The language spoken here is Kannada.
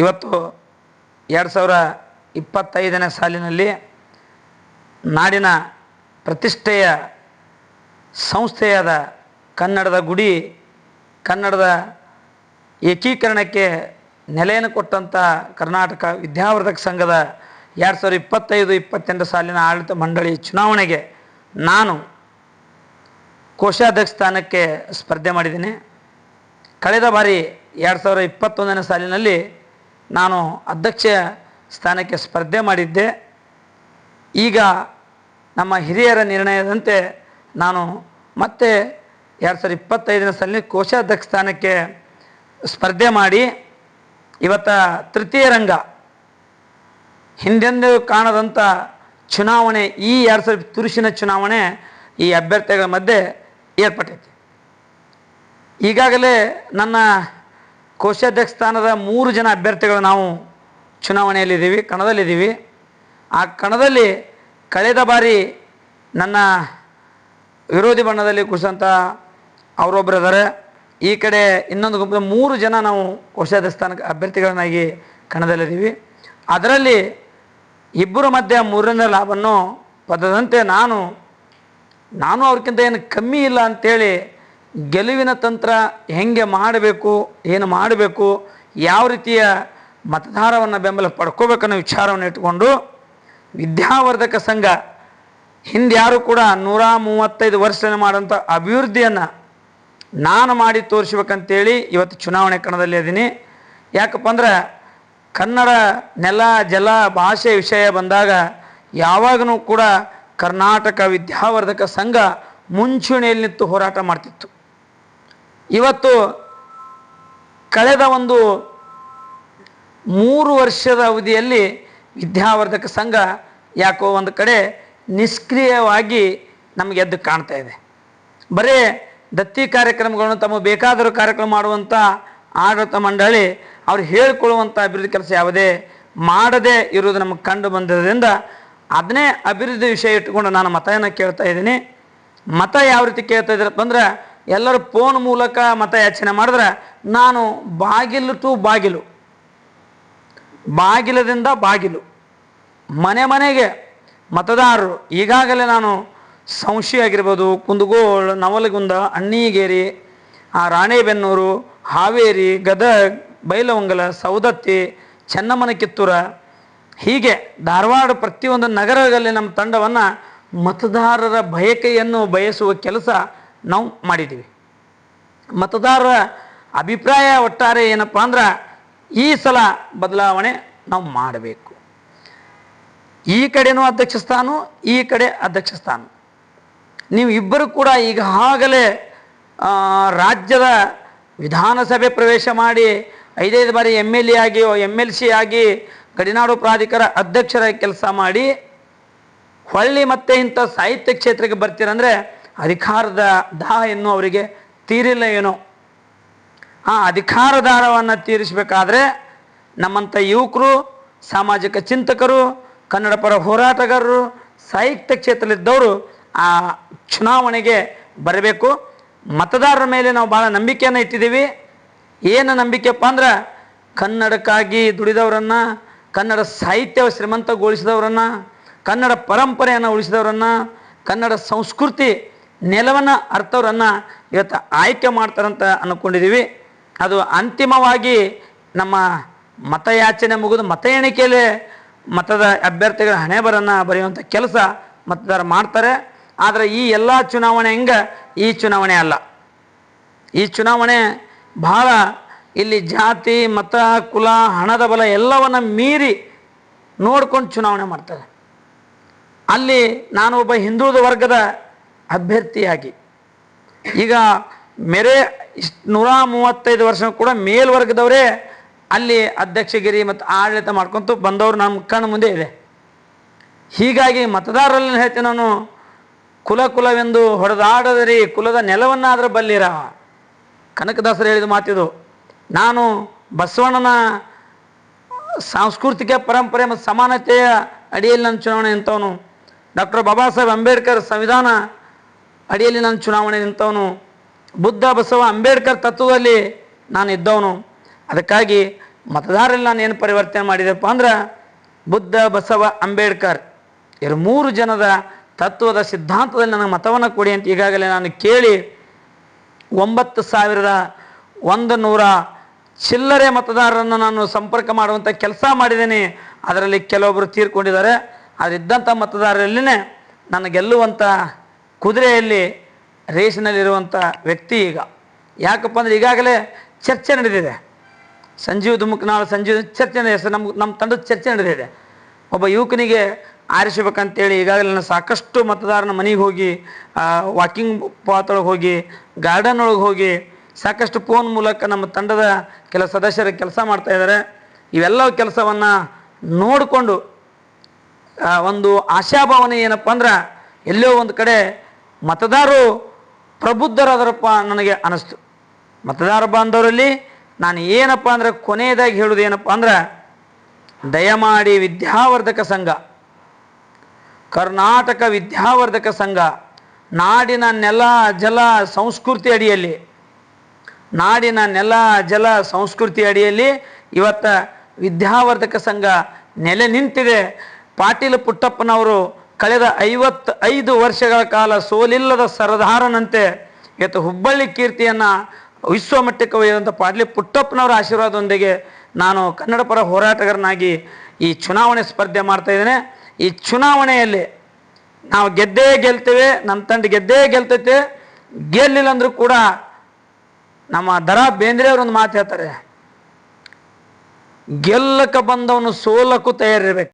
ಇವತ್ತು ಎರಡು ಸಾವಿರ ಇಪ್ಪತ್ತೈದನೇ ಸಾಲಿನಲ್ಲಿ ನಾಡಿನ ಪ್ರತಿಷ್ಠೆಯ ಸಂಸ್ಥೆಯಾದ ಕನ್ನಡದ ಗುಡಿ, ಕನ್ನಡದ ಏಕೀಕರಣಕ್ಕೆ ನೆಲೆಯನ್ನು ಕೊಟ್ಟಂಥ ಕರ್ನಾಟಕ ವಿದ್ಯಾವರ್ಧಕ ಸಂಘದ ಎರಡು ಸಾವಿರದ ಇಪ್ಪತ್ತೈದು, ಇಪ್ಪತ್ತೆಂಟು ಸಾಲಿನ ಆಡಳಿತ ಮಂಡಳಿ ಚುನಾವಣೆಗೆ ನಾನು ಕೋಶಾಧ್ಯಕ್ಷ ಸ್ಥಾನಕ್ಕೆ ಸ್ಪರ್ಧೆ ಮಾಡಿದ್ದೀನಿ. ಕಳೆದ ಬಾರಿ ಎರಡು ಸಾವಿರದ ಇಪ್ಪತ್ತೊಂದನೇ ಸಾಲಿನಲ್ಲಿ ನಾನು ಅಧ್ಯಕ್ಷ ಸ್ಥಾನಕ್ಕೆ ಸ್ಪರ್ಧೆ ಮಾಡಿದ್ದೆ. ಈಗ ನಮ್ಮ ಹಿರಿಯರ ನಿರ್ಣಯದಂತೆ ನಾನು ಮತ್ತೆ ಎರಡು ಸಾವಿರದ ಇಪ್ಪತ್ತೈದನೇ ಸಾಲಿನ ಕೋಶಾಧ್ಯಕ್ಷ ಸ್ಥಾನಕ್ಕೆ ಸ್ಪರ್ಧೆ ಮಾಡಿ, ಇವತ್ತ ತೃತೀಯ ರಂಗ ಹಿಂದೆಂದೂ ಕಾಣದಂಥ ಚುನಾವಣೆ, ಈ ಎರಡು ಸಾವಿರದ ತುರುಸಿನ ಚುನಾವಣೆ ಈ ಅಭ್ಯರ್ಥಿಗಳ ಮಧ್ಯೆ ಏರ್ಪಟ್ಟೈತಿ. ಈಗಾಗಲೇ ನನ್ನ ಕೋಶಾಧ್ಯಕ್ಷ ಸ್ಥಾನದ ಮೂರು ಜನ ಅಭ್ಯರ್ಥಿಗಳು ನಾವು ಚುನಾವಣೆಯಲ್ಲಿದ್ದೀವಿ ಕಣದಲ್ಲಿದ್ದೀವಿ ಆ ಕಣದಲ್ಲಿ ಕಳೆದ ಬಾರಿ ನನ್ನ ವಿರೋಧಿ ಬಣ್ಣದಲ್ಲಿ ಕುಸಂತ ಅವರೊಬ್ಬರು ಇದ್ದಾರೆ. ಈ ಕಡೆ ಇನ್ನೊಂದು ಗುಂಪು, ಮೂರು ಜನ ನಾವು ಕೋಶಾಧ್ಯಕ್ಷ ಸ್ಥಾನಕ್ಕೆ ಅಭ್ಯರ್ಥಿಗಳನ್ನಾಗಿ ಕಣದಲ್ಲಿದ್ದೀವಿ ಅದರಲ್ಲಿ ಇಬ್ಬರ ಮಧ್ಯೆ ಮೂರನೇ ಲಾಭವನ್ನು ಪದದಂತೆ ನಾನು ನಾನು ಅವ್ರಿಗಿಂತ ಏನು ಕಮ್ಮಿ ಇಲ್ಲ ಅಂತೇಳಿ ಗೆಲುವಿನ ತಂತ್ರ ಹೆಂಗೆ ಮಾಡಬೇಕು, ಏನು ಮಾಡಬೇಕು, ಯಾವ ರೀತಿಯ ಮತದಾರವನ್ನು ಬೆಂಬಲ ಪಡ್ಕೋಬೇಕನ್ನೋ ವಿಚಾರವನ್ನು ಇಟ್ಕೊಂಡು ವಿದ್ಯಾವರ್ಧಕ ಸಂಘ ಹಿಂದೆ ಯಾರು ಕೂಡ ನೂರ ಮೂವತ್ತೈದು ವರ್ಷ ಮಾಡೋಂಥ ಅಭಿವೃದ್ಧಿಯನ್ನು ನಾನು ಮಾಡಿ ತೋರಿಸ್ಬೇಕಂತೇಳಿ ಇವತ್ತು ಚುನಾವಣೆ ಕಣದಲ್ಲಿ ಇದ್ದೀನಿ. ಯಾಕಪ್ಪ ಅಂದ್ರೆ ಕನ್ನಡ ನೆಲ, ಜಲ, ಭಾಷೆ ವಿಷಯ ಬಂದಾಗ ಯಾವಾಗಲೂ ಕೂಡ ಕರ್ನಾಟಕ ವಿದ್ಯಾವರ್ಧಕ ಸಂಘ ಮುಂಚೂಣಿಯಲ್ಲಿ ನಿಂತು ಹೋರಾಟ ಮಾಡ್ತಿತ್ತು. ಇವತ್ತು ಕಳೆದ ಒಂದು ಮೂರು ವರ್ಷದ ಅವಧಿಯಲ್ಲಿ ವಿದ್ಯಾವರ್ಧಕ ಸಂಘ ಯಾಕೋ ಒಂದು ಕಡೆ ನಿಷ್ಕ್ರಿಯವಾಗಿ ನಮಗೆ ಎದ್ದು ಕಾಣ್ತಾ ಇದೆ. ಬರೀ ದತ್ತಿ ಕಾರ್ಯಕ್ರಮಗಳನ್ನು ತಮಗೆ ಬೇಕಾದರೂ ಕಾರ್ಯಕ್ರಮ ಮಾಡುವಂಥ ಆಡಳಿತ ಮಂಡಳಿ ಅವ್ರು ಹೇಳಿಕೊಳ್ಳುವಂಥ ಅಭಿವೃದ್ಧಿ ಕೆಲಸ ಯಾವುದೇ ಮಾಡದೇ ಇರುವುದು ನಮಗೆ ಕಂಡು ಬಂದಿರೋದ್ರಿಂದ ಅದನ್ನೇ ಅಭಿವೃದ್ಧಿ ವಿಷಯ ಇಟ್ಟುಕೊಂಡು ನಾನು ಮತವನ್ನು ಕೇಳ್ತಾ ಇದ್ದೀನಿ. ಮತ ಯಾವ ರೀತಿ ಕೇಳ್ತಾ ಇದ್ದೀರಪ್ಪ ಅಂದ್ರೆ ಎಲ್ಲರೂ ಫೋನ್ ಮೂಲಕ ಮತ ಯಾಚನೆ ಮಾಡಿದ್ರೆ ನಾನು ಬಾಗಿಲು ಟು ಬಾಗಿಲು. ಬಾಗಿಲದಿಂದ ಬಾಗಿಲು. ಮನೆ ಮನೆಗೆ ಮತದಾರರು, ಈಗಾಗಲೇ ನಾನು ಸಂಶಿ ಆಗಿರ್ಬೋದು, ಕುಂದಗೋಳ, ನವಲಗುಂದ, ಅಣ್ಣಿಗೇರಿ, ಆ ರಾಣೆಬೆನ್ನೂರು, ಹಾವೇರಿ, ಗದಗ್ ಬೈಲವಂಗಲ ಸೌದತ್ತಿ ಚೆನ್ನಮ್ಮನ ಕಿತ್ತೂರ ಹೀಗೆ ಧಾರವಾಡ ಪ್ರತಿಯೊಂದು ನಗರಗಳಲ್ಲಿ ನಮ್ಮ ತಂಡವನ್ನು ಮತದಾರರ ಬಯಕೆಯನ್ನು ಬಯಸುವ ಕೆಲಸ ನಾವು ಮಾಡಿದ್ದೀವಿ. ಮತದಾರರ ಅಭಿಪ್ರಾಯ ಒಟ್ಟಾರೆ ಏನಪ್ಪ ಅಂದ್ರೆ ಈ ಸಲ ಬದಲಾವಣೆ ನಾವು ಮಾಡಬೇಕು. ಈ ಕಡೆನೂ ಅಧ್ಯಕ್ಷ ಸ್ಥಾನ, ಈ ಕಡೆ ಅಧ್ಯಕ್ಷ ಸ್ಥಾನ. ನೀವು ಇಬ್ಬರು ಕೂಡ ಈಗಾಗಲೇ ರಾಜ್ಯದ ವಿಧಾನಸಭೆ ಪ್ರವೇಶ ಮಾಡಿ ಐದೈದು ಬಾರಿ ಎಂ ಎಲ್ ಎ ಆಗಿ ಎಂ ಎಲ್ ಸಿ ಆಗಿ ಗಡಿನಾಡು ಪ್ರಾಧಿಕಾರ ಅಧ್ಯಕ್ಷರ ಕೆಲಸ ಮಾಡಿ, ಹೊಳ್ಳಿ ಮತ್ತೆ ಇಂಥ ಸಾಹಿತ್ಯ ಕ್ಷೇತ್ರಕ್ಕೆ ಬರ್ತೀರಂದ್ರೆ ಅಧಿಕಾರದ ದಾಹ ಇನ್ನೂ ಅವರಿಗೆ ತೀರಿಲ್ಲ ಏನೋ. ಆ ಅಧಿಕಾರ ದಾರವನ್ನು ತೀರಿಸಬೇಕಾದ್ರೆ ನಮ್ಮಂಥ ಯುವಕರು, ಸಾಮಾಜಿಕ ಚಿಂತಕರು ಕನ್ನಡ ಪರ ಹೋರಾಟಗಾರರು, ಸಾಹಿತ್ಯ ಕ್ಷೇತ್ರದಲ್ಲಿದ್ದವರು ಆ ಚುನಾವಣೆಗೆ ಬರಬೇಕು. ಮತದಾರರ ಮೇಲೆ ನಾವು ಭಾಳ ನಂಬಿಕೆಯನ್ನು ಇಟ್ಟಿದ್ದೀವಿ. ಏನು ನಂಬಿಕೆಪ್ಪ ಅಂದ್ರೆ ಕನ್ನಡಕ್ಕಾಗಿ ದುಡಿದವರನ್ನು, ಕನ್ನಡ ಸಾಹಿತ್ಯ ಶ್ರೀಮಂತಗೊಳಿಸಿದವರನ್ನು, ಕನ್ನಡ ಪರಂಪರೆಯನ್ನು ಉಳಿಸಿದವರನ್ನು, ಕನ್ನಡ ಸಂಸ್ಕೃತಿ ನೆಲವನ್ನು ಅರ್ಥವರನ್ನು ಇವತ್ತು ಆಯ್ಕೆ ಮಾಡ್ತಾರಂತ ಅಂದ್ಕೊಂಡಿದ್ದೀವಿ ಅದು ಅಂತಿಮವಾಗಿ ನಮ್ಮ ಮತಯಾಚನೆ ಮುಗಿದು ಮತ ಎಣಿಕೆಯಲ್ಲೇ ಮತದ ಅಭ್ಯರ್ಥಿಗಳ ಹಣೆಬರನ್ನು ಬರೆಯುವಂಥ ಕೆಲಸ ಮತದಾರ ಮಾಡ್ತಾರೆ. ಆದರೆ ಈ ಎಲ್ಲ ಚುನಾವಣೆ ಹೆಂಗೆ? ಈ ಚುನಾವಣೆ ಅಲ್ಲ. ಈ ಚುನಾವಣೆ ಬಹಳ ಇಲ್ಲಿ ಜಾತಿ, ಮತ, ಕುಲ, ಹಣದ ಬಲ ಎಲ್ಲವನ್ನು ಮೀರಿ ನೋಡ್ಕೊಂಡು ಚುನಾವಣೆ ಮಾಡ್ತಾರೆ ಅಲ್ಲಿ ನಾನು ಒಬ್ಬ ಹಿಂದುಳಿದ ವರ್ಗದ ಅಭ್ಯರ್ಥಿಯಾಗಿ. ಈಗ ಮೇರೆ ನೂರ ಮೂವತ್ತೈದು ವರ್ಷ ಕೂಡ ಮೇಲ್ವರ್ಗದವರೇ ಅಲ್ಲಿ ಅಧ್ಯಕ್ಷಗಿರಿ ಮತ್ತು ಆಡಳಿತ ಮಾಡ್ಕೊತು ಬಂದವರು ನಮ್ಮ ಕಣ್ಣು ಮುಂದೆ ಇದೆ. ಹೀಗಾಗಿ ಮತದಾರರಲ್ಲಿ ಹೇಳ್ತೀನಿ ನಾನು, ಕುಲ ಕುಲವೆಂದು ಹೊಡೆದಾಡದರಿ, ಕುಲದ ನೆಲವನ್ನಾದರೂ ಬಲ್ಲಿರ? ಕನಕದಾಸರು ಹೇಳಿದ ಮಾತಿದು, ನಾನು ಬಸವಣ್ಣನ ಸಾಂಸ್ಕೃತಿಕ ಪರಂಪರೆ ಮತ್ತು ಸಮಾನತೆಯ ಅಡಿಯಲ್ಲಿ ನನ್ನ ಚುನಾವಣೆ ಅಂತವನು ಡಾಕ್ಟರ್ ಬಾಬಾ ಸಾಹೇಬ್ ಅಂಬೇಡ್ಕರ್ ಸಂವಿಧಾನ ಅಡಿಯಲ್ಲಿ ನಾನು ಚುನಾವಣೆ ನಿಂತವನು, ಬುದ್ಧ, ಬಸವ, ಅಂಬೇಡ್ಕರ್ ತತ್ವದಲ್ಲಿ ನಾನು ಇದ್ದವನು. ಅದಕ್ಕಾಗಿ ಮತದಾರರಲ್ಲಿ ನಾನು ಏನು ಪರಿವರ್ತನೆ ಮಾಡಿದೆಪ್ಪ ಅಂದ್ರೆ, ಬುದ್ಧ, ಬಸವ, ಅಂಬೇಡ್ಕರ್, ಇವರು ಮೂರು ಜನದ ತತ್ವದ ಸಿದ್ಧಾಂತದಲ್ಲಿ ನನಗೆ ಮತವನ್ನು ಕೊಡಿ ಅಂತ ಈಗಾಗಲೇ ನಾನು ಕೇಳಿ, ಒಂಬತ್ತು ಸಾವಿರದ ಒಂದು ನೂರ ಚಿಲ್ಲರೆ ಮತದಾರರನ್ನು ನಾನು ಸಂಪರ್ಕ ಮಾಡುವಂಥ ಕೆಲಸ ಮಾಡಿದ್ದೀನಿ. ಅದರಲ್ಲಿ ಕೆಲವೊಬ್ಬರು ತೀರ್ಕೊಂಡಿದ್ದಾರೆ. ಅದರಿದ್ದಂಥ ಮತದಾರರಲ್ಲಿನೇ ನನಗೆಲ್ಲುವಂಥ ಗೆಲ್ಲುವಂಥ ಕುದುರೆಯಲ್ಲಿ ರೇಸಿನಲ್ಲಿರುವಂಥ ವ್ಯಕ್ತಿ ಈಗ. ಯಾಕಪ್ಪ ಅಂದರೆ ಈಗಾಗಲೇ ಚರ್ಚೆ ನಡೆದಿದೆ. ಸಂಜೀವ್ ದುಮುಕ್ನಾಳ್ ಸಂಜೀವ್ ಚರ್ಚೆ ನಡೆಸ ನಮ್ಮ ನಮ್ಮ ತಂಡದ ಚರ್ಚೆ ನಡೆದಿದೆ. ಒಬ್ಬ ಯುವಕನಿಗೆ ಆರಿಸಬೇಕಂತೇಳಿ ಈಗಾಗಲೇ ನಾನು ಸಾಕಷ್ಟು ಮತದಾರನ ಮನೆಗೆ ಹೋಗಿ ವಾಕಿಂಗ್ ಪಾತ್ ಒಳಗೆ ಹೋಗಿ, ಗಾರ್ಡನ್ ಒಳಗೆ ಹೋಗಿ ಸಾಕಷ್ಟು ಫೋನ್ ಮೂಲಕ ನಮ್ಮ ತಂಡದ ಕೆಲ ಸದಸ್ಯರು ಕೆಲಸ ಮಾಡ್ತಾ ಇದ್ದಾರೆ. ಇವೆಲ್ಲ ಕೆಲಸವನ್ನು ನೋಡಿಕೊಂಡು ಒಂದು ಆಶಾಭಾವನೆ ಏನಪ್ಪ ಅಂದ್ರೆ, ಎಲ್ಲೋ ಒಂದು ಕಡೆ ಮತದಾರರು ಪ್ರಬುದ್ಧರಾದರಪ್ಪ ನನಗೆ ಅನಿಸ್ತು. ಮತದಾರ ಬಾಂಧವರಲ್ಲಿ ನಾನು ಏನಪ್ಪ ಅಂದ್ರೆ ಕೊನೆಯದಾಗಿ ಹೇಳೋದು ಏನಪ್ಪ ಅಂದ್ರೆ ದಯಮಾಡಿ ವಿದ್ಯಾವರ್ಧಕ ಸಂಘ, ಕರ್ನಾಟಕ ವಿದ್ಯಾವರ್ಧಕ ಸಂಘ, ನಾಡಿನ ನೆಲ ಜಲ ಸಂಸ್ಕೃತಿ ಅಡಿಯಲ್ಲಿ, ನಾಡಿನ ನೆಲ ಜಲ ಸಂಸ್ಕೃತಿ ಅಡಿಯಲ್ಲಿ ಇವತ್ತ ವಿದ್ಯಾವರ್ಧಕ ಸಂಘ ನೆಲೆ ನಿಂತಿದೆ. ಪಾಟೀಲ ಪುಟ್ಟಪ್ಪನವರು ಕಳೆದ ಐವತ್ತು ಐದು ವರ್ಷಗಳ ಕಾಲ ಸೋಲಿಲ್ಲದ ಸರದಾರನಂತೆ ಇವತ್ತು ಹುಬ್ಬಳ್ಳಿ ಕೀರ್ತಿಯನ್ನು ವಿಶ್ವಮಟ್ಟಕ್ಕೆ ಒಯ್ದಂಥ ಪಾಡ್ಲಿ ಪುಟ್ಟಪ್ಪನವರ ಆಶೀರ್ವಾದದೊಂದಿಗೆ ನಾನು ಕನ್ನಡ ಪರ ಹೋರಾಟಗಾರನಾಗಿ ಈ ಚುನಾವಣೆ ಸ್ಪರ್ಧೆ ಮಾಡ್ತಾ ಇದ್ದೇನೆ. ಈ ಚುನಾವಣೆಯಲ್ಲಿ ನಾವು ಗೆದ್ದೇ ಗೆಲ್ತೇವೆ, ನಮ್ಮ ತಂಡ ಗೆದ್ದೇ ಗೆಲ್ತೈತೆ. ಗೆಲ್ಲಿಲ್ಲ ಅಂದರೂ ಕೂಡ ನಮ್ಮ ದರಾ ಒಂದು ಮಾತು ಹೇಳ್ತಾರೆ ಗೆಲ್ಲಕ್ಕೆ ಬಂದವನು ಸೋಲಕ್ಕೂ ತಯಾರಿರ್ಬೇಕು.